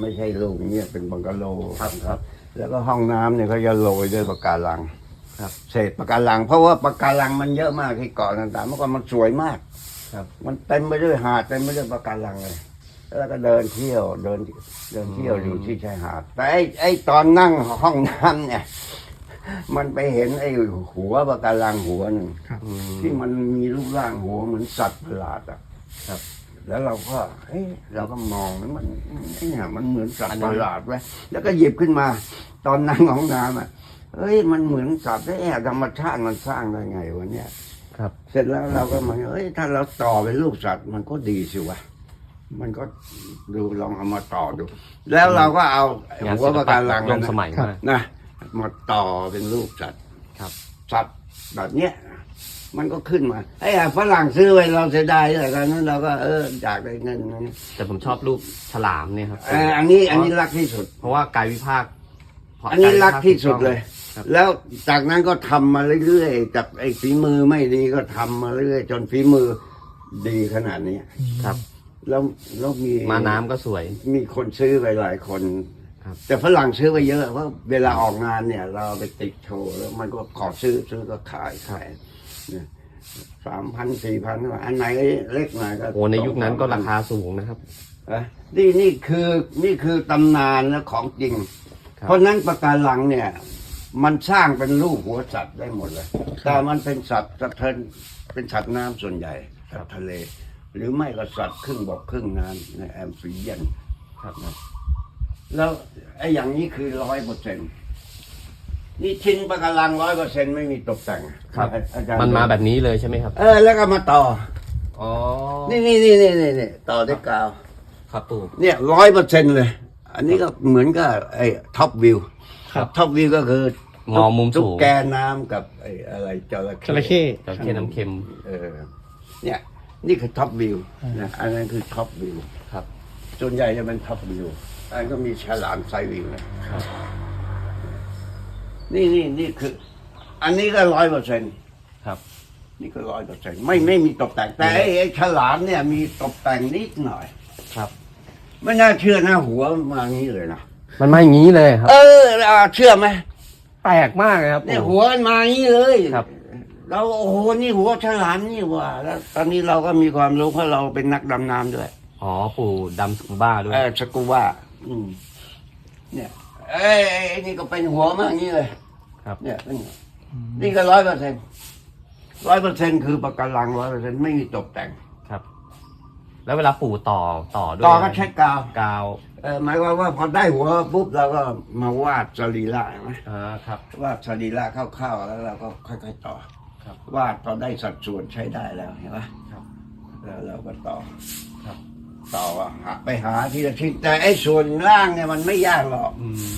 ไม่ใช่ลูกเนี่ยเป็นบังกะโลครับครับ แล้วก็ห้องน้ำเนี่ยเขาจะโรยด้วยปะการังครับเศษปะการัง เพราะว่าปะการังมันเยอะมากที่เกาะต่างๆเมื่อก่อนมันสวยมากครับ มันเต็มไปด้วยหาดเต็มไปด้วยปะการังเลย แล้วก็เดินเที่ยวเดินเดินเที่ยวอยู่ที่ชายหาด แต่ไอ้ไอ้ตอนนั่งห้องน้ำเนี่ย มันไปเห็นไอ้หัวปะการังหัวหนึ่งอืมที่มันมีรูปร่างหัวเหมือนสัตว์ประหลาดอะครับ แล้วเราก็เอ้ยเราก็มองแล้วมันไอ้เนี่ยมันเหมือนสัตว์ประหลาดไว้ยแล้วก็หยิบขึ้นมา ตอนนั่งห้องน้ำอะเอ้ยมันเหมือนสัตว์ได้แอบธรรมชาติมันสร้างได้ไงวะเนี่ยครับ เสร็จแล้วเราก็มาเอ้ยถ้าเราต่อเป็นรูปสัตว์มันก็ดีสิวะมันก็ดูลองเอามาต่อดู แล้วเราก็เอางานหัวศิลปะปะการังร่วมนะสมัยมากนะมาต่อเป็นรูปสัตว์ครับสัตว์แบบเนี้ย มันก็ขึ้นมาไอ้อะฝรั่งซื้อไว้เราเสียดายแต่ตอนนั้นเราก็เอออยากได้เงินนะแต่ผมชอบรูปฉลามเนี่ยครับเอออันนี้อันนี้รักที่สุด เพราะว่ากายวิภาคเพราะอันนี้รักที่สุดเลยครับแล้วจากนั้นก็ทำมาเรื่อยๆจากไอ้ฝีมือไม่ดีก็ทำมาเรื่อยๆจนฝีมือดีขนาดนี้ครับแล้วแล้วมีมาน้ำก็สวย มีคนซื้อไปหลายคนครับแต่ฝรั่งซื้อไปเยอะเพราะเวลาออกงานเนี่ย เราเอาไปติดโชว์แล้วมันก็ขอซื้อซื้อก็ขายขาย สามพันสี่พันอันไหนเล็กหน่อยก็โอ้ในยุคนั้นก็ราคาสูงนะครับเอ้ยนี่นี่คือนี่คือตำนานและของจริงครับเพราะฉะนั้นปะการังเนี่ย มันสร้างเป็นรูปหัวสัตว์ได้หมดเลย แต่มันเป็นสัตว์สะเทินเป็นสัตว์น้ำส่วนใหญ่สัตว์ทะเล หรือไม่ก็สัตว์ครึ่งบกครึ่งน้ำในแอมฟิเบียนครับแล้วไอ้อย่างนี้คือร้อยเปอร์เซ็นต์ นี่ชิ้นปะการังร้อยเปอร์เซ็นต์ไม่มีตกแต่งครับ อาจารย์มันมาแบบนี้เลยใช่ไหมครับ เออแล้วก็มาต่อ อ๋อ นี่นี่นี่นี่นี่นี่ต่อด้วยกาว ครับปู่ เนี่ยร้อยเปอร์เซ็นต์เลย อันนี้ก็เหมือนกับไอ้ท็อปวิวครับท็อปวิวก็คือมองมุมสูง ตุ๊กแกน้ำกับไอ้อะไรจระเข้จระเข้จระเข้น้ำเค็ม เออเนี่ยนี่คือท็อปวิวนะอันนั้นคือท็อปวิวครับ ส่วนใหญ่จะเป็นท็อปวิวอันนก็มีฉลามไซด์วิวนะครับ นี่นี่นี่คือ อันนี้ก็ร้อยเปอร์เซ็นต์ครับ นี่ก็ร้อยเปอร์เซ็นต์ไม่ไม่มีตกแต่งแต่ไอ้ไอ้ฉลามเนี่ยมีตกแต่งนิดหน่อย ครับ ไม่น่าเชื่อนะหัวมางี้เลยนะมันมาอย่างนี้เลยครับ เออแล้วเชื่อไหมแปลกมากเลยครับเนี่ยปู่หัวมันมางี้เลยครับ เราโอ้โหนี่หัวฉลามนี่หว่าแล้วตอนนี้เราก็มีความรู้เพราะเราเป็นนักดำน้ำด้วย อ๋อปู่ดำสกูบ้าด้วย เออสกูว่าอืมเนี่ย เอ้ยไอ้ไอ้นี่ก็เป็นหัวมาอย่างนี้เลยครับ เนี่ยเป็นนี่ก็ร้อยเปอร์เซ็นต์ร้อยเปอร์เซ็นต์คือปะการังร้อยเปอร์เซ็นต์ไม่มีตกแต่ง ครับ แล้วเวลาปู่ต่อต่อด้วยต่อก็ใช้กาวกาวเออหมายความว่าพอได้หัวปุ๊บเราก็มาวาดสรีระเห็นไหมอ่าครับ วาดสรีระคร่าวๆแล้วเราก็ค่อยๆต่อครับวาดพอได้สัดส่วนใช้ได้แล้วเห็นไหมครับ แล้วเราก็ต่อครับ ต่อหาไปหาทีละชิ้นแต่ไอ้ส่วนล่างเนี่ยมันไม่ยากหรอก อืม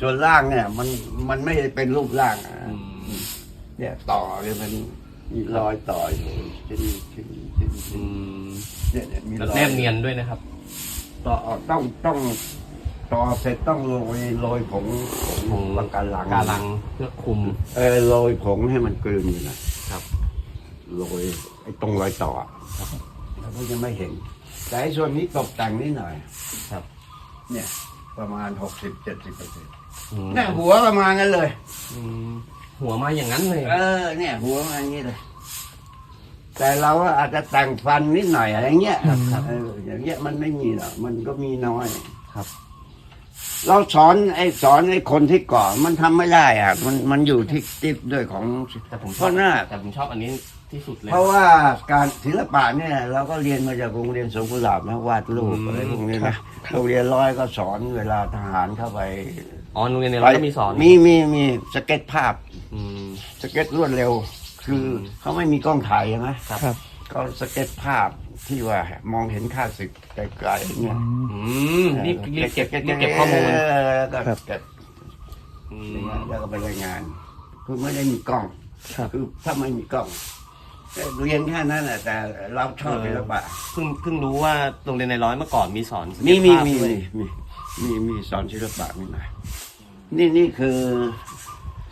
ส่วนล่างเนี่ย มันมันไม่ได้เป็นรูปร่างอะอืมเนี่ยต่อเนี่ยมันมีรอยต่ออยู่ชิ้นชิ้นชิ้นอืชิ้นมเนี่ยเนี่ยมีแล้วรอยแนบเนียนด้วยนะครับ ต่อต้องต้องต่อเสร็จต้องโรยโรยผงผผงงปะการัง กาลังเพื่อคุม เออโรยผงให้มันกลืนอยู่นะครับ โรยไอ้ตรงรอยต่ออะเรา ก็ยังไม่เห็น แต่ไอ้ส่วนนี้ตกแต่งนิดหน่อย ครับ เนี่ย ประมาณหกสิบเจ็ดสิบเปอร์เซ็นต์อืมเนี่ยหัวประมาณนั้นเลย อืมหัวมาอย่างนั้นเลยเออ เนี่ย หัวประมาณนี้เลย แต่เราก็อาจจะแต่งฟันนิดหน่อยอะไรเงี้ยเอออย่างเงี้ยมันไม่มีหรอกมันก็มีน้อย ครับ เราสอนไอ้สอนไอ้คนที่ก่อมันทำไม่ได้อะ มันมันอยู่ที่ติดด้วยของ แต่ผมชเพอบราะหน้า แต่ผมชอบอันนี้ ที่สุดเลย เพราะว่าการศิลปะเนี่ย เราก็เรียนมาจากโรงเรียนสวนกุหลาบนะวาดรูปอืมอะไรพวกนี้นะโรงเรียนร้อยก็สอนเวลาทหารเข้าไปอ๋อโรงเรียนในเราก็มีสอนมีมีมีสเก็ตภาพ อืม สเก็ตรวดเร็ว คืออม เขาไม่มีกล้องถ่ายใช่ไหมครับเขาสเก็ตภาพที่ว่ามองเห็นค่าศึกไกลๆเนี่ยอืมรีบรีบเก็บรีบเก็บข้อมูลเแล้วก็ครับ เก็บอือย่างมเงี้ยแล้วก็ไปรายงาน คือไม่ได้มีกล้อง ครับ คือถ้าไม่มีกล้อง เรียนแค่นั้นแหละแต่เราชอบศิลปะเพิ่งเพิ่งรู้ว่าโรงเรียนในร้อยเมื่อก่อนมีสอนสมีเก็ตมีภาพมีด้วยมีมีมีสอนศิลปะนี่นะนี่นี่คือ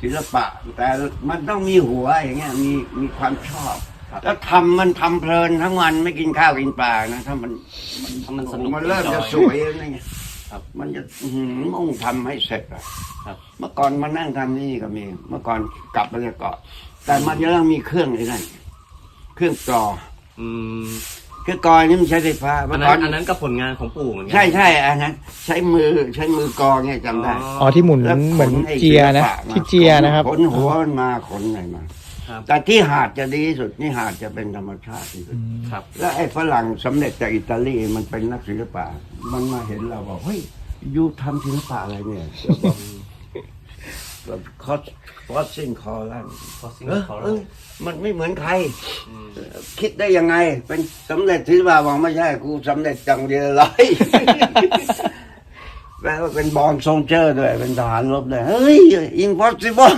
ศิลปะ แต่มันต้องมีหัวอย่างเงี้ยมีมีความชอบ แล้วทำมันทำเพลินทั้งวันไม่กินข้าวกินปลานะถ้ามัน ถ้ามันสนุกมันเริ่มจะสวยแล้วนี่ไงครับมันจะอื้อหือมุ่งทำให้เสร็จอะครับ เมื่อก่อนมานั่งทำนี่ก็มี เมื่อก่อนกลับไปเลยเกาะแต่มันจะต้องมีเครื่องไอ้นั่น เครื่องกรออืมเครื่องกรอนี่มันใช้ไฟฟ้าอัเมื่นอนั้ก่อนนอันนั้นก็ผลงานของปู่เหมือนกัใช่ใช่อันนั้นใช้มือใช้มือกรอเนี่ยจำได้อ๋อที่หมุนแล้วเหมือนขไเจียนะศิลปมาที่เจียนะครับ ขนหัวมันมาขนอะไรมา ครับแต่ที่หาดจะดีที่สุดนี่หาดจะเป็นธรรมชาติที่สุด ครับ แล้วไอ้ฝรั่งสำเร็จจากอิตาลีมันเป็นนักศิลปะ มันมาเห็นเราบอกเฮ้ยยูทำศิลปะอะไรเนี่ยแบบ คอสคอสซิงคอลัน Crossing เออ Color เออมันไม่เหมือนใครอืมคิดได้ยังไง เป็นสำเร็จศิลปะบอกไม่ใช่ กูสำเร็จจังเดียวเลยแปลว่า เป็นบอลโซลเจอร์ด้วย เป็นทหารรบด้วยเฮ้ย impossible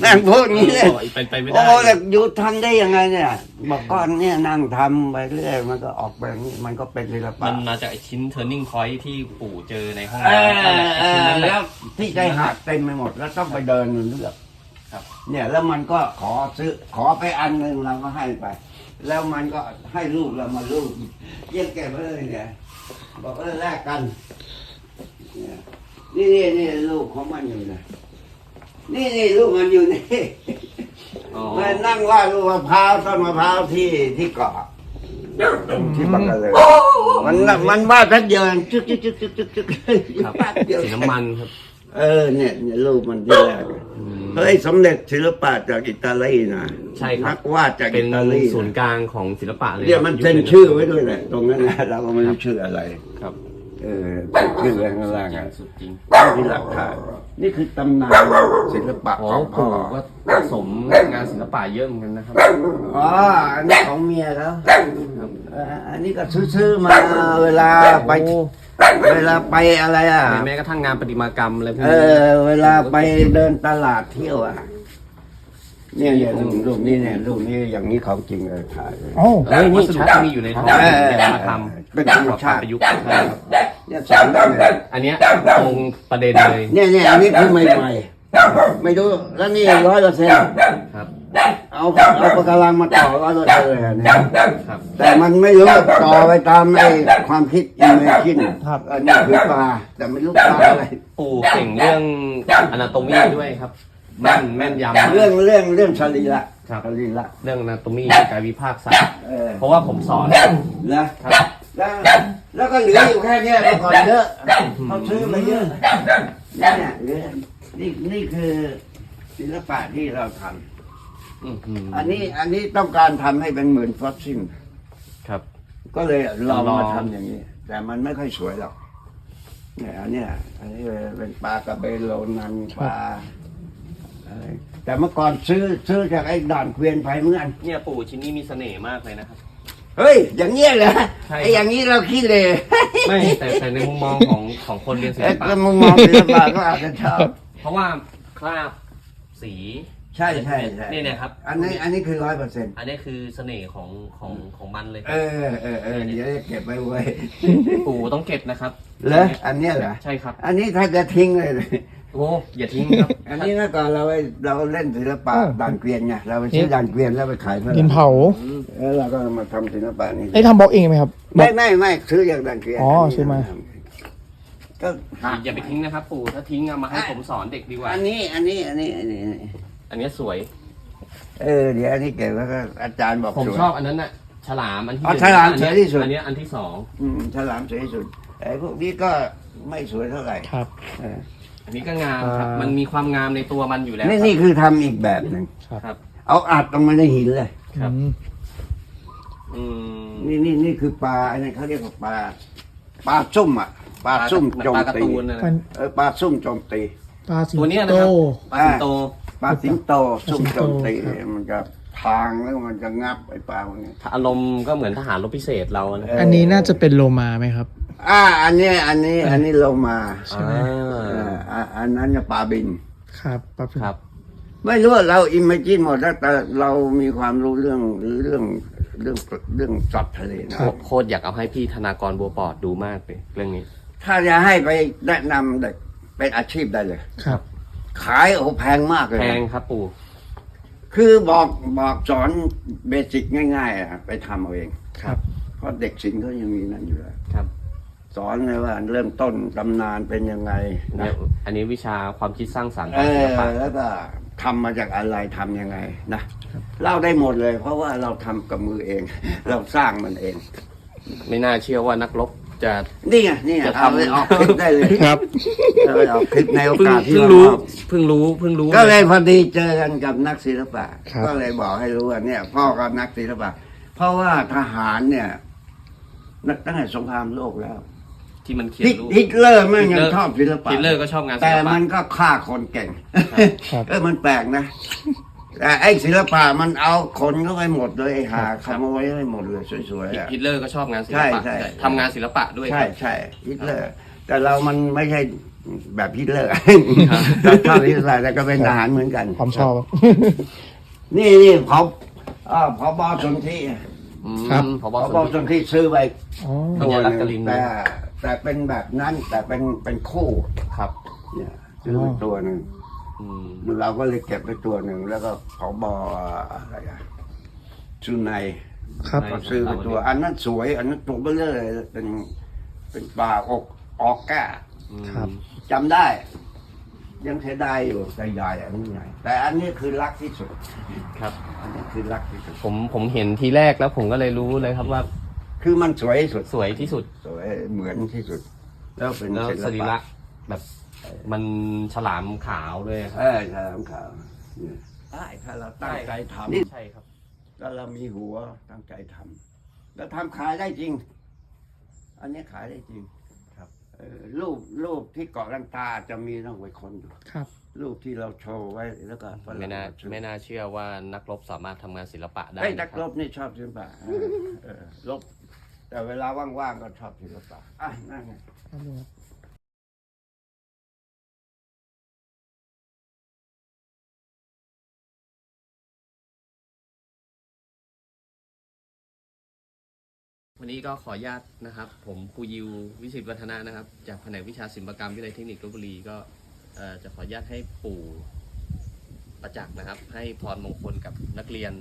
แม่งพูดอย่างนี้เลยโอ้ยเป็นไปไม่ได้โอ้แต่อยู่ทำได้ยังไงเนี่ยบอกก้อนเนี่ยนั่งทำไปเรื่อยมันก็ออกแบบนี้มันก็เป็นศิลปะมันมาจากไอ้ชิ้น turning point ที่ปู่เจอในห้องเอน้ำนั่นแหละอเอไอ้ชิ้นอนั้นแหแล้ละวที่ใจหาดเต็มไปหมด แล้วต้องไปเดินเลือกครับ เนี่ยแล้วมันก็ขอซื้อขอไปอันหนึ่งเราก็ให้ไป แล้วมันก็ให้ลูกเรามาลูกเยี่ยงแกไปเลยเนี่ยบอกเออแลกกันเนี่ยนี่นี่นี่ลูกของมันอยู่นะนี่นี่ลูกมันอยู่นี่อ๋อมานั่งว่าดลูกมะพร้าวต้นมะพร้าวที่ที่เกาะที่บังกะเลยมันน่ะมันว่าดแป๊บเดียวเองจึ๊กจึ๊กจึ๊กจึ๊กจึ๊กจึ๊กครับแป๊บเดียวสีน้ำมันครับ เออเนี่ยเนี่ยรูปมันที่แรกเฮ้ยสำเร็จศิลปะจากอิตาลีนะใช่ครับนักวาดจากเป็อินตาลีศูนย์กลางของศิลปะเลยเนี่ยมันเซ็นชื่อไว้ด้วยแหละตรงนั้นนะเราก็ไม่รู้ชื่ออะไรครับ เออเป็นชื่อไว้ข้างล่างอะสุดจริงนี่คือหลักฐานนี่คือตำนานศิลปะอ๋อของพ่อปู่ก็ผสมงานศิลปะเยอะเหมือนกันนะครับ อ๋ออันนี้ของเมียแล้วเอออันนี้ก็ซื้อๆมาเวลาไปเวลาไปอะไรอะ แม้กระทั่งงานประติมากรรมอะไรพวกเอนี้อ เวลาไปเดินตลาดเที่ยวอะ เนี่ยเนี่ยรูปรูปนี้เนี่ยรูปนี้อย่างนี้ของจริงเลยถ่ายเลยโอ้เอ้ยนี่ชัดมีอยู่ในท้องเออเดี๋ยวมาทเป็นำธรรมชาติประยุกต์ใช่ครับเนี่ยสามด้านเลยอันเนี้ยตรงประเด็นเลยเนี่ยเนี่ยอันนี้คือใหม่ๆไม่ดูแล้วนี่ร้อยเปอร์เซ็นต์ครับเอาเอาปากการังมาต่อร้อยเปอร์เซ็นต์เลยอันเนี่ยครับแต่มันไม่รู้ต่อไปตามไอ้ความคิดอิมเมจินครับอันนี้คือปลาแต่ไม่รู้ปลาอะไรปู่เก่งเรื่องอนาโตมีด้วยครับ แม่นแม่นยำ เรื่องเรื่องเรื่องสรีระครับ สรีระเรื่องอนาโตมีกายวิภาคศาสตร์เออเพราะว่าผมสอน นะครับแล้วแล้วก็เหลืออยู่แค่เนี้ยเมื่อก่อนเยอะเขาซื้อมาเยอะเนี่ยเหลือนี่นี่คือศิลปะที่เราทำอื้อหืออันนี้อันนี้ต้องการทำให้เป็นเหมือนฟอสซิลครับ ก็เลยลองลอง มาทำอย่างนี้ แต่มันไม่ค่อยสวยหรอกเนี่ยอันเนี้ยอันนี้เป็นปลากระเบนโลนันปลาอะไร แต่เมื่อก่อนซื้อซื้อจากไอ้ด่านเกวียนไฟเหมือนกันเนี่ยปู่ชิ้นนี้มีเสน่ห์มากเลยนะครับ เฮ้ย อย่างเงี้ยเหรอใช่ ไอ้อย่างนี้เราคิดเลยไม่แต่แต่ในมุมมองของของคนเรียนศิลไอ้ปะก็มุมมองศิลปะก็อาจจะชอบ เพราะว่าคราบสีใช่ใช่ใช่นี่เนี่ยครับ อันนี้อันนี้คือร้อยเปอร์เซ็นต์อันนี้คือเสน่ห์ของของของมันเลยเออเออเออเดี๋ยวจะเก็บไว้ไว้ปู่ต้องเก็บนะครับ เหรออันเนี้ยเหรอใช่ครับ อันนี้ถ้าจะทิ้งเลย โอ้อย่าทิ้งครับ อันนี้เมื่อก่อนเราไปเราเล่นศิลปะอ้าวด่านเกวียนไงเราไปซื้อด่านเกวียนแล้วไปขายเพื่อดินเผาแล้วเราก็มาทำศิลปะนี่ได้ทำบล็อกเองไหมครับบล็ไม่อก ไม่ไม่ซื้อจากด่านเกวียนอ๋อซื้อมา ก็หักอย่าไปทิ้งนะครับ ปู่ถ้าทิ้งเอามาให้ผมสอนเด็กดีกว่า อันนี้อันนี้อันนี้อันนี้ อันนี้อันนี้สวย เออเดี๋ยวอันนี้เก็บแล้วก็อาจารย์บอกผมสวย ชอบอันนั้นน่ะ ฉลามอันที่อ๋อหนึ่งฉลามอันเนี้สวยที่สุด อันเนี้ยอันที่สองอืมฉลามสวยที่สุดไอ้พวกนี้ก็ไม่สวยเท่าไหร่ครับ เออ อันนี้ก็งามครับอ่ามัมันมีความงามในตัวมันอยู่แล้วนี่นี่คือทำอีกแบบหนึ่งครับ เอาอัดลงมาในหินเลย ครับ อืมอืมนี่นี่นี่คือปลาอันนี้เขาเรียกว่าปลาปลาซุ่มอะปลาซุ่มโจปมลาการ์ตีตูนนะ มันเออปลาซุ่มโจมตี ปลาสิงตัวเนี้ยโตนะครับปลาสิงโต ปลาสิงโตซุ่มโจมตีปลาสิงโตมันจะทางแล้วมันจะงับไอ้ปลาพวกนี้ อารมณ์ก็เหมือนทหารรบพิเศษเรานะเอออันนี้น่าจะเป็นโลมาไหมครับ อ่า อันนี้อันนี้อันนี้ลงมาใช่ไหมเอออะอันนั้นจะปลาบิน ครับปลาผิดครับ ไม่รู้ว่าเราอิมเมจินหมดแล้วแต่เรามีความรู้เรื่องเรื่องเรื่องเรื่องสัตว์ทะเลนะโคตรอยากเอาให้พี่ธนากรบัวปอดดูมากเลยเรื่องนี้ ถ้าจะให้ไปแนะนำเด็กเป็นอาชีพได้เลย ครับ ขายโอ้แพงมากเลยแพงครับปู่คือบอกบอกสอนเบสิกง่ายๆอะไปทำเอาเอง ครับ เพราะเด็กศิลป์เขายังมีนั่นอยู่แล้วครับ สอนเลยว่าเริ่มต้นตำนานเป็นยังไงเนี่นะยอันนี้วิชาความคิดสร้างสรรค์เอศิลอปะแล้วก็ทำมาจากอะไรทำยังไงนะเล่าได้หมดเลย เพราะว่าเราทำกับมือเอง เราสร้างมันเอง ไม่น่าเชื่อว่านักรบจะนี่ไงนี่ไงจะทำเอาไปออกคลิปได้เลยครับเอาไปออกคลิปในโอเพิ่งกาสที่เพิ่งเรารู้มอบเพิ่งรู้เพิ่งรู้ ก็เลยพอดีเจอกันกับนักศิลปะครับก็เลยบอกให้รู้ว่าเนี่ย พ่อกับนักศิลปะ เพราะว่าทหารเนี่ยนักตั้งแต่สงครามโลกแล้ว ที่มันเขียนฮิตรูป ฮิตเลอร์มันยังฮิตเลอร์ ชอบศิลปะ ฮิตเลอร์ก็ชอบงานศิแต่ลปะ มันก็ฆ่าคนเก่ง ครับ เออมันแปลกนะแต่ไอ้ศิลปะมันเอาคนเข้าไปหมดเลยไอ้หาขโมยไปหมดเลยสวยๆอะ ฮิตเลอร์ก็ชอบงานศิลปะใช่ใช่ ทำงานศิลปะด้วย ใช่ครับใช่ฮิตเลอร์ แต่เรามันไม่ใช่แบบฮิตเลอร์เราชอบฮิตเลอร์แต่ก็เป็นทหารเหมือนกัน ความชอบ นี่นี่พออ่าพอบอสนที่อืมครับ พบพสอบอนสธินที่ซื้อไปอ๋อสัญลักษณ์กลินแต่ แต่เป็นแบบนั้นแต่เป็นเป็นคู่ครับ เนี่ยซื้อไปตัวหนึ่งอืมเราก็เลยเก็บไปตัวหนึ่งแล้วก็พอบออะไรอะชุนในครับ ก็ซื้อไปตัว อันนั้นสวย อันนั้นตัวเบลอเลยเป็นเป็นปลาอกออกก้า อืมครับ จำได้ ยังเสียดายอยู่แต่ใหญ่อันนี้ใหญ่แต่อันนี้คือรักที่สุด ครับ อันนี้คือรักที่สุดผมผมเห็นทีแรกแล้วผมก็เลยรู้เลยครับว่า คือมันสวยที่สุดสวยที่สุด สวยเหมือนที่สุด แล้วเป็นแล้วศิสลรีปะระแบบมันฉลามขาวด้วยครับ เออฉลามขาวเนี่ยได้ถ้าเราตั้งใจทำ ใช่ครับ แล้วเรามีหัวตั้งใจทำแล้วทำขายได้จริง อันนี้ขายได้จริงครับ เออรูปรูปที่เกาะลันตาจะมีต้องไปคนดูครับ รูปที่เราโชว์ไว้แล้วก็ฝรั่งไม่น่าก็ซื้อไม่น่าเชื่อว่านักรบสามารถทำงานศิลปะได้ไอ้ยนะนักครรับ บนี่ชอบศิลปะเออเออลบ แต่เวลาว่างๆก็ชอบศิลปะอะนั่นไง วันนี้ก็ขออนุญาตนะครับ ผมครูยิววิสิตวัฒนะนะครับ จากแผนกวิชาศิลปกรรมวิทยาลัยเทคนิคลบบุรีก็เอ่อจะขออนุญาตให้ปู่ประจักษ์นะครับ ให้พรมงคลกับนักเรียน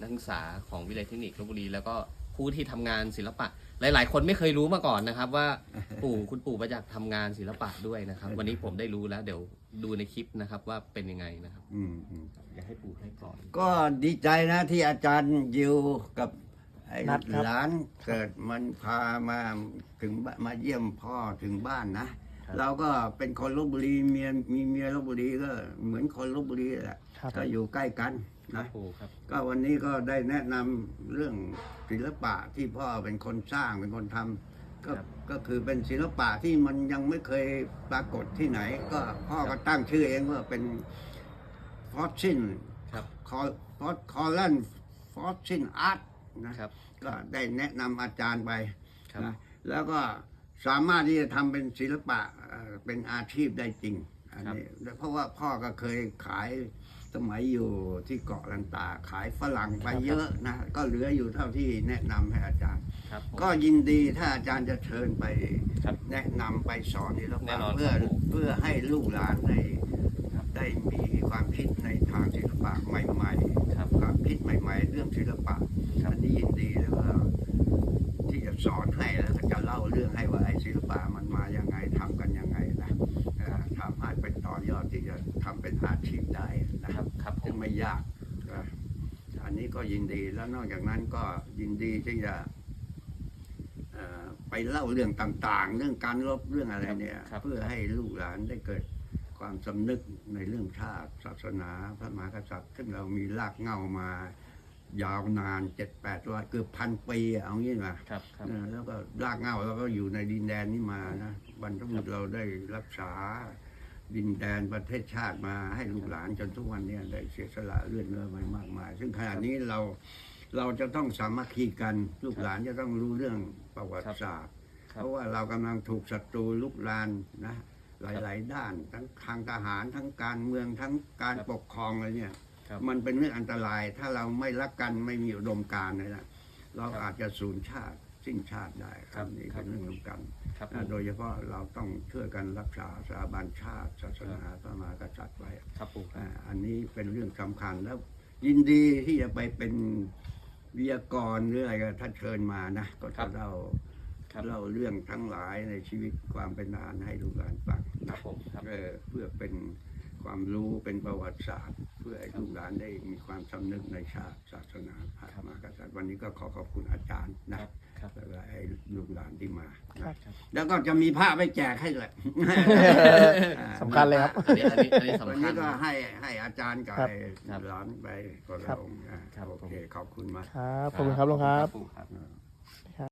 นักศึกษาของวิทยาลัยเทคนิคลบบุรี แล้วก็ ผู้ที่ทำงานศิลปะ หลาย ๆ คนไม่เคยรู้มาก่อนนะครับ ว่าปู่คุณปู่ประจักษ์ทำงานศิลปะด้วยนะครับ วันนี้ผมได้รู้แล้ว เดี๋ยวดูในคลิปนะครับว่าเป็นยังไงนะครับอืมอืมอยากให้ปู่ให้ก่อน ก็ดีใจนะที่อาจารย์ยิวกับไอ้นัดครับ หลานเกิดมันพามาถึงบ้านมาเยี่ยมพ่อถึงบ้านนะครับเราก็เป็นคนลบบุรีเมียมีเมียลบบุรีก็เหมือนคนลบบุรีแหละครับ ก็อยู่ใกล้กัน ครับนะปู่ครับ ก็วันนี้ก็ได้แนะนำเรื่องศิลปะที่พ่อเป็นคนสร้างเป็นคนทำก็ครับ ก็คือเป็นศิลปะที่มันยังไม่เคยปรากฏที่ไหน ก็พ่อก็ตั้งชื่อเองว่าเป็นฟอสซินครับ คอฟอสคอลันฟอสซินอาร์ตนะครับ ก็ได้แนะนำอาจารย์ไปครับ นะแล้วก็สามารถที่จะทำเป็นศิลปะเอ่อเป็นอาชีพได้จริงอันนี้เพราะว่าพ่อก็เคยขาย สมัยอยู่ที่เกาะลันตาขายฝรั่งไปเยอะนะ ก็เหลืออยู่เท่าที่แนะนำให้อาจารย์ ครับผม ก็ยินดีถ้าอาจารย์จะเชิญไปครับแนะนำไปสอนศิลแน่ปะนอนเพื่อครับผม เพื่อให้ลูกหลานได้ได้มีความคิดในทางศิลปะใหม่ครับ ๆความคิดใหม่ ๆ เรื่องศิลปะครับ อันนี้ยินดีแล้วก็ที่จะสอนให้แล้วก็จะเล่าเรื่องให้ว่าไอ้ศิลปะมันมายังไงทำกันยังไงนะเอ่อทำให้เป็นต่ อยอดที่จะทำเป็นอาชีพได้นะครับครับผซึ่งมไม่ยากนะอันนี้ก็ยินดีแล้วนอกจากนั้นก็ยินดีที่จะเอ่อไปเล่าเรื่องต่างๆ เรื่องการรบเรื่องอะไรเนี่ยครับเพื่อให้ลูกหลานได้เกิดความสำนึกในเรื่องชาติศาสนาพระมหากษัตริย์ ซึ่งเรามีรากเหง้ามายาวนานเจ็ดแปดร้อยเกือบพันปีอะเอางี้นะครับครับเออแล้วก็รากเหง้าเราก็อยู่ในดินแดนนี้มานะบรรพบุรุษเราได้รักษา ดินแดนประเทศชาติมาให้ลูกหลานจนทุกวันเนี้ได้เสียสละเลือดเนื้อไปมากมาย ซึ่งขณะนี้เราเราจะต้องสามัคคีกันลูกหลานจะต้องรู้เรื่องประวัติศาสตร์ครับเพราะว่าเรากำลังถูกศัตรูลุกลานนะหลาย ๆ ด้านทั้งทางทหารทั้งการเมืองทั้งการครับปกครองอะไรเนี่ยครับมันเป็นเรื่องอันตรายถ้าเราไม่รักกันไม่มีอุดมการณ์เลยนะเราครับอาจจะสูญชาติ สิ้นชาติได้คครัรับบนี่ครัเป็บนเรื่องสำคัญครับผอะมโดยเฉพาะเราต้องช่วยกันรักษาสถาบันชาติ ศาสนาพระมหากษัตริย์ไว้ครับปู่ครับอะอันนี้เป็นเรื่องสำคัญแล้วยินดีที่จะไปเป็นวิทยากรหรืออะไรก็ถ้าเชิญมานะก็ครัจะบเล่าครับเล่าเรื่องทั้งหลายในชีวิตความเป็นนานให้ลูกหลานฟังครับนะผมครับเออเพื่อเป็นความรู้เป็นประวัติศาสตร์ เพื่อให้ลูกหลานได้มีความสำนึกในชาติศาสนาพระมหากษัตริย์วันนี้ก็ขอขอบคุณอาจารย์นะ ครับครับ แล้วก็ให้ลูกหลานที่มาครันะบแล้วก็จะมีผ้าไปแจกให้เลยสำคัญเลยครับ อันนี้อันนี้อันนี้วันสำคันี้ญ ก็ให้ให้อาจารย์กับครับให้ครับหลานไปคนครัละบองค์อะครับโอเคขอบคุณมาก ครับ ขอบคุณครับลุงครับปู่ครับเออ